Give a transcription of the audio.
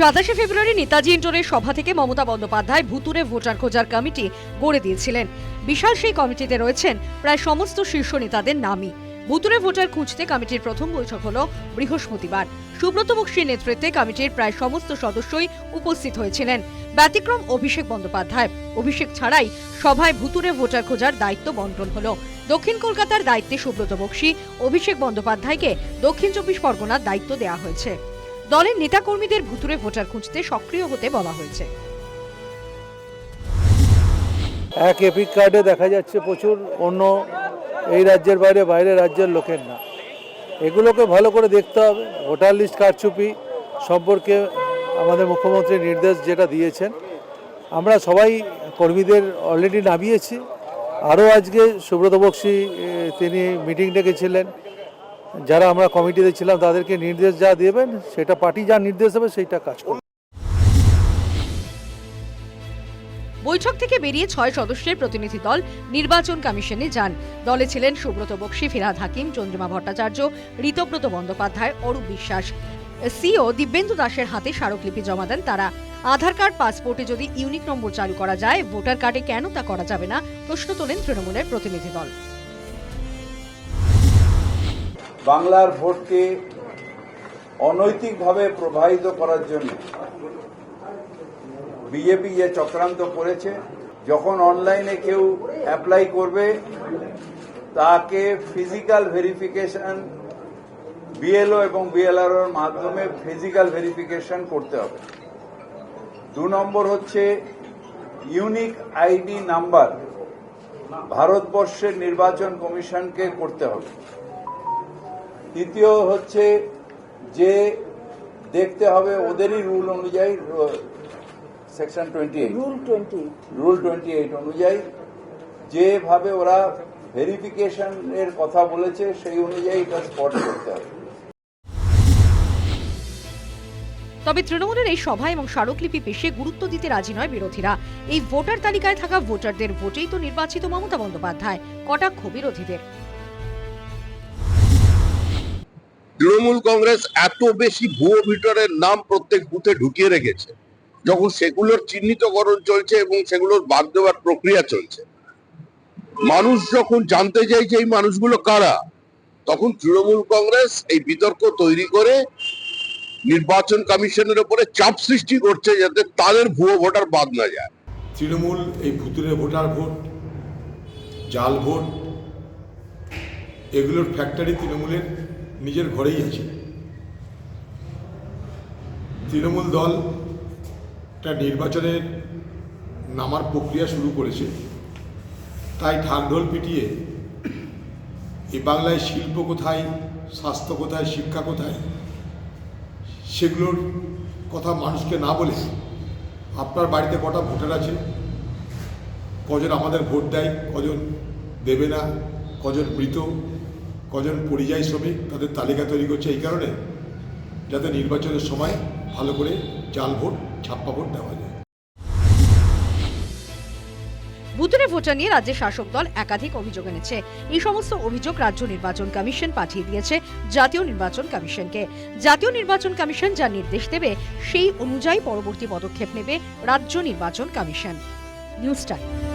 সাতাশে ফেব্রুয়ারি নেতাজি ইন্টোরের সভা থেকে মমতা বন্দ্যোপাধ্যায় ভুতুরে ভোটার খোঁজার কমিটি গড়ে দিয়েছিলেন। বিশাল সেই কমিটিতে রয়েছেন প্রায় সমস্ত শীর্ষ নেতাদের নামই। ভুতুরে ভোটার খুঁজতে কমিটির প্রথম বৈঠক হল বৃহস্পতিবার। সুব্রত বক্সির নেতৃত্বে কমিটির প্রায় সমস্ত সদস্যই উপস্থিত হয়েছিলেন। ব্যতিক্রম অভিষেক বন্দ্যোপাধ্যায়। অভিষেক ছাড়াই সভায় ভুতুরে ভোটার খোঁজার দায়িত্ব বন্টন হল। দক্ষিণ কলকাতার দায়িত্বে সুব্রত বক্সি, অভিষেক বন্দ্যোপাধ্যায়কে দক্ষিণ চব্বিশ পরগনার দায়িত্ব দেওয়া হয়েছে। দলের নেতাকর্মীদের ভুতুরে ভোটার খুঁজতে সক্রিয় হতে বলা হয়েছে। এক এপিক কার্ডে দেখা যাচ্ছে প্রচুর, অন্য এই রাজ্যের বাইরে বাইরের রাজ্যের লোকের না। এগুলোকে ভালো করে দেখতে হবে। ভোটার লিস্ট কারচুপি সম্পর্কে আমাদের মুখ্যমন্ত্রী নির্দেশ যেটা দিয়েছেন। আমরা সবাই কর্মীদের অলরেডি নামিয়েছি। আরও আজকে সুব্রত বক্সি তিনি মিটিং ডেকেছিলেন। যারা আমরা কমিটিতে ছিলাম, তাদেরকে নির্দেশ যা দেবেন, সেটা পার্টি যা নির্দেশ দেবে, সেইটা কাজ করবে। বৈঠক থেকে বেরিয়ে ছয় সদস্যের প্রতিনিধি দল নির্বাচন কমিশনে যান। দলে ছিলেন সুব্রত বক্সি, ফিরহাদ হাকিম, চন্দ্রমা ভট্টাচার্য, ঋতব্রত বন্দ্যোপাধ্যায়, অরূপ বিশ্বাস। সিও দিব্যেন্দু দাসের হাতে স্মারকলিপি জমা দেন তারা। আধার কার্ড, পাসপোর্টে যদি ইউনিক নম্বর চালু করা যায়, ভোটার কার্ডে কেন তা করা যাবে না, প্রশ্ন তোলেন তৃণমূলের প্রতিনিধি দল। বাংলার ভোটকে অনৈতিকভাবে প্রবাহিত করার জন্য বিজেপি যে চক্রান্ত করেছে, যখন অনলাইনে কেউ অ্যাপ্লাই করবে, তাকে ফিজিক্যাল ভেরিফিকেশন বিএলও এবং বিএলআরওর মাধ্যমে ফিজিক্যাল ভেরিফিকেশন করতে হবে। দু নম্বর হচ্ছে ইউনিক আইডি নাম্বার ভারতবর্ষের নির্বাচন কমিশনকে করতে হবে। তৃতীয় হচ্ছে যে দেখতে হবে ওদেরই রুল অনুযায়ী section twenty eight rule twenty rule twenty eight অনুযায়ী যেভাবে ওরা ভেরিফিকেশন এর কথা বলেছে সেই অনুযায়ী এটা স্পট করতে হবে। তবে তৃণমূলের এই সভা এবং স্মারকলিপি পেশে গুরুত্ব দিতে রাজি নয় বিরোধীরা। এই ভোটার তালিকায় থাকা ভোটারদের ভোটেই তো নির্বাচিত মমতা বন্দ্যোপাধ্যায় কটাক্ষ বিরোধীদের। তৃণমূল কংগ্রেস এত বেশি ভুয়ো ভিতরের নাম প্রত্যেক বুথে ঢুকিয়ে রেখেছে। যখন সেগুলোর চিহ্নিতকরণ চলছে এবং সেগুলোর বাদ দেওয়ার প্রক্রিয়া চলছে। মানুষ যখন জানতে চাইছে এই মানুষগুলো কারা, তখন তৃণমূল কংগ্রেস এই বিতর্ক তৈরি করে নির্বাচন কমিশনের উপরে চাপ সৃষ্টি করছে যাতে তাদের ভুয়ো ভোটার বাদ না যায়। তৃণমূল এই ভুতুরে ভোটার ভোট, জাল ভোট, এগুলোর ফ্যাক্টরি তৃণমূলের নিজের ঘরেই আছে। তৃণমূল দল একটা নির্বাচনের নামার প্রক্রিয়া শুরু করেছে। তাই ঢাকঢোল পিটিয়ে এই বাংলায় শিল্প কোথায়, স্বাস্থ্য কোথায়, শিক্ষা কোথায়, সেগুলোর কথা মানুষকে না বলে আপনার বাড়িতে কটা ভোটার আছে? কজন আমাদের ভোট দেয়, কজন দেবে না, কজন মৃত কজন পরিযায়ী শ্রমিক তাদের তালিকা তৈরি করছে এই কারণে, যাতে নির্বাচনের সময় ভালো করে জাল ভোট, ছাপ্পা ভোট দেওয়া যায়। ভুতুরে ভোটার নিয়ে রাজ্যের শাসক দল একাধিক অভিযোগ এনেছে। এই সমস্ত অভিযোগ রাজ্য নির্বাচন কমিশন পাঠিয়ে দিয়েছে জাতীয় নির্বাচন কমিশনকে। জাতীয় নির্বাচন কমিশন যা নির্দেশ দেবে, সেই অনুযায়ী পরবর্তী পদক্ষেপ নেবে রাজ্য নির্বাচন কমিশন। News time.